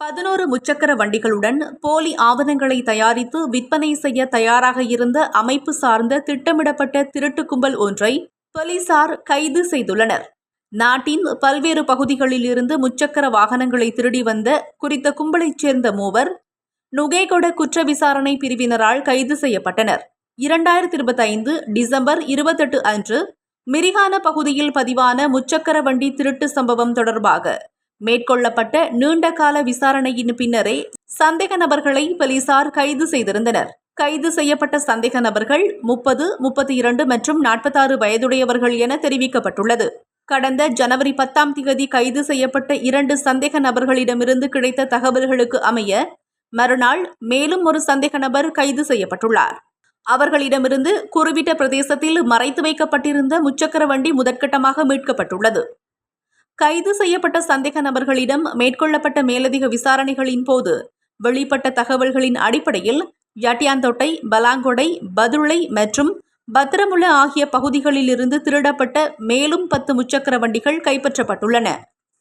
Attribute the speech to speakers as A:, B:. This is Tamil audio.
A: பதினோரு முச்சக்கர வண்டிகளுடன் போலி ஆவணங்களை தயாரித்து விற்பனை செய்ய தயாராக இருந்த அமைப்பு சார்ந்த திட்டமிடப்பட்ட திருட்டு கும்பல் ஒன்றை போலீசார் கைது செய்துள்ளனர். நாட்டின் பல்வேறு பகுதிகளில் இருந்து முச்சக்கர வாகனங்களை திருடி வந்த குறித்த கும்பலைச் சேர்ந்த மூவர் நுகேகொட குற்ற விசாரணை பிரிவினரால் கைது செய்யப்பட்டனர். இரண்டாயிரத்தி இருபத்தைந்து டிசம்பர் இருபத்தெட்டு அன்று மிரிகான பகுதியில் பதிவான முச்சக்கர வண்டி திருட்டு சம்பவம் தொடர்பாக மேற்கொள்ளப்பட்ட நீண்டகால விசாரணையின் பின்னரே சந்தேக நபர்களை போலீசார் கைது செய்திருந்தனர். கைது செய்யப்பட்ட சந்தேக நபர்கள் முப்பது முப்பத்தி இரண்டு மற்றும் நாற்பத்தாறு வயதுடையவர்கள் என தெரிவிக்கப்பட்டுள்ளது. கடந்த ஜனவரி பத்தாம் தேதி கைது செய்யப்பட்ட இரண்டு சந்தேக நபர்களிடமிருந்து கிடைத்த தகவல்களுக்கு அமைய மறுநாள் மேலும் ஒரு சந்தேக நபர் கைது செய்யப்பட்டுள்ளார். அவர்களிடமிருந்து குருவிட்ட பிரதேசத்தில் மறைத்து வைக்கப்பட்டிருந்த முச்சக்கர வண்டி முதற்கட்டமாக மீட்கப்பட்டுள்ளது. கைது செய்யப்பட்ட சந்தேக நபர்களிடம் மேற்கொள்ளப்பட்ட மேலதிக விசாரணைகளின் போது வெளிப்பட்ட தகவல்களின் அடிப்படையில் யட்டியாந்தோட்டை பலாங்கொடை பதுளை மற்றும் பத்திரமுள்ள ஆகிய பகுதிகளிலிருந்து திருடப்பட்ட மேலும் பத்து முச்சக்கர வண்டிகள் கைப்பற்றப்பட்டுள்ளன.